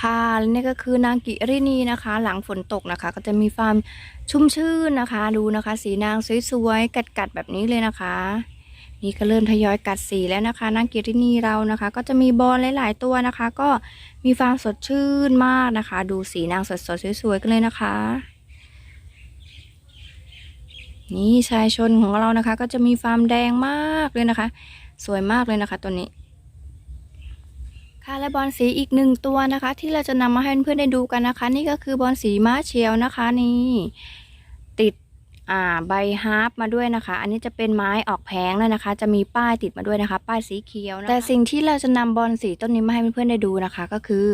ค่ะและนี่ก็คือนางกิรินีนะคะ หลังฝนตกนะคะ ก็จะมีความชุ่มชื่นนะคะ ดูนะคะ สีนางสวยๆกัดๆแบบนี้เลยนะคะ นี่ก็เริ่มทยอยกัดสีแล้วนะคะ นางกิรินีเรานะคะ ก็จะมีบอลหลายๆตัวนะคะ ก็มีความสดชื่นมากนะคะ ดูสีนางสดๆสวยๆกันเลยนะคะ นี่ชายชนของเรานะคะ ก็จะมีความแดงมากเลยนะคะ สวยมากเลยนะคะตัวนี้ ค่ะและบอลสีอีกหนึ่งตัวนะคะ ที่เราจะนำมาให้เพื่อนๆได้ดูกันนะคะ นี่ก็คือบอลสีม้าเชียวนะคะนี่ติดอ่าใบฮาร์ปมาด้วยนะคะ อันนี้จะเป็นไม้ออกแผงแล้วนะคะ จะมีป้ายติดมาด้วยนะคะ ป้ายสีเขียวนะแต่สิ่งที่เราจะนำบอลสีต้นนี้มาให้เพื่อนๆได้ดูนะคะ ก็คือ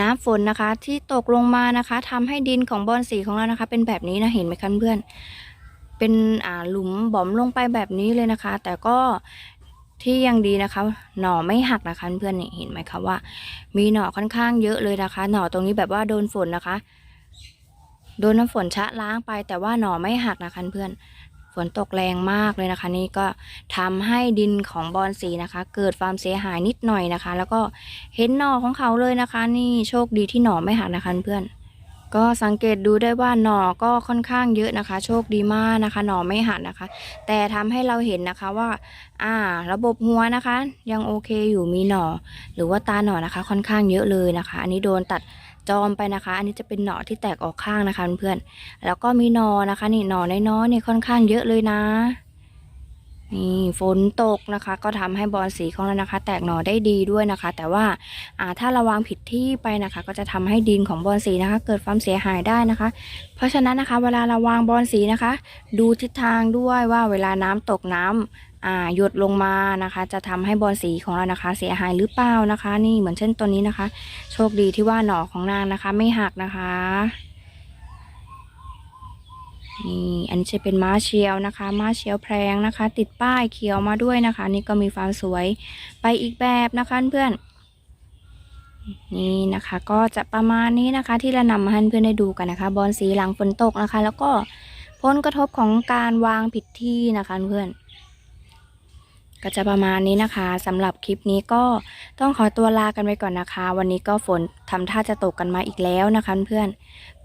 น้ำฝนนะคะที่ตกลงมานะคะทำให้ดินของบอลสีของเรานะคะ เป็นแบบนี้นะเห็นไหมคะเพื่อนเป็นอ่าหลุมบ่อมลงไปแบบนี้เลยนะคะ แต่ก็ ที่ยังดีนะคะ หน่อไม่หักนะคะเพื่อนเห็นไหมคะว่า มีหน่อค่อนข้างเยอะเลยนะคะ หน่อตรงนี้แบบว่าโดนฝนนะคะ โดนน้ำฝนชะล้างไป แต่ว่าหน่อไม่หักนะคะเพื่อนฝนตกแรงมากเลยนะคะ นี่ก็ทำให้ดินของบอนสีนะคะ เกิดความเสียหายนิดหน่อยนะคะ แล้วก็เห็นหน่อของเขาเลยนะคะ นี่โชคดีที่หน่อไม่หักนะคะเพื่อน ก็สังเกตดูได้ว่าหน่อก็ค่อนข้างเยอะนะคะ โชคดีมากนะคะ หน่อไม่หักนะคะ แต่ทำให้เราเห็นนะคะว่า อ่า ระบบหัวนะคะ ยังโอเคอยู่มีหน่อ หรือว่าตาหน่อนะคะ ค่อนข้างเยอะเลยนะคะ อันนี้โดนตัดจอมไปนะคะ อันนี้จะเป็นหน่อที่แตกออกข้างนะคะเพื่อนๆแล้วก็มีหน่อนะคะ นี่หน่อน้อยๆนี่ค่อนข้างเยอะเลยนะ นี่ฝนตกนะคะก็ทำให้บอลสีของเรานะคะ แตกหน่อได้ดีด้วยนะคะ แต่ว่าอ่าถ้าระวางผิดที่ไปนะคะ ก็จะทำให้ดินของบอลสีนะคะ เกิดความเสียหายได้นะคะ เพราะฉะนั้นนะคะ เวลาราวางบอลสีนะคะ ดูทิศทางด้วยว่าเวลาน้ำตกน้ำอ่าหยดลงมานะคะ จะทำให้บอลสีของเรานะคะ เสียหายหรือเปล่านะคะ นี่เหมือนเช่นตัวนี้นะคะ โชคดีที่ว่าหน่อของนางนะคะ ไม่หักนะคะ นี่อันนี้จะเป็นม้าเชียวนะคะ ม้าเชียวแพรงนะคะ ติดป้ายเขียวมาด้วยนะคะ นี่ก็มีความสวยไปอีกแบบนะคะเพื่อนนี่นะคะก็จะประมาณนี้นะคะที่เรานำมาให้เพื่อนได้ดูกันนะคะ บอลสีหลังฝนตกนะคะ แล้วก็ผลกระทบของการวางผิดที่นะคะเพื่อน ก็จะประมาณนี้นะคะสำหรับคลิปนี้ก็ต้องขอตัวลากันไปก่อนนะคะ วันนี้ก็ฝนทำท่าจะตกกันมาอีกแล้วนะคะเพื่อน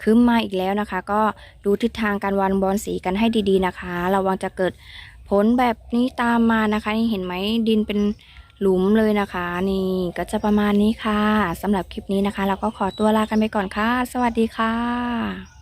คืมมาอีกแล้วนะคะ ก็ดูทิศทางการวางบอลสีกันให้ดีๆนะคะ ระวังจะเกิดผลแบบนี้ตามมานะคะ นี่เห็นไหมดินเป็นหลุมเลยนะคะ นี่ก็จะประมาณนี้ค่ะสำหรับคลิปนี้นะคะ เราก็ขอตัวลากันไปก่อนค่ะ สวัสดีค่ะ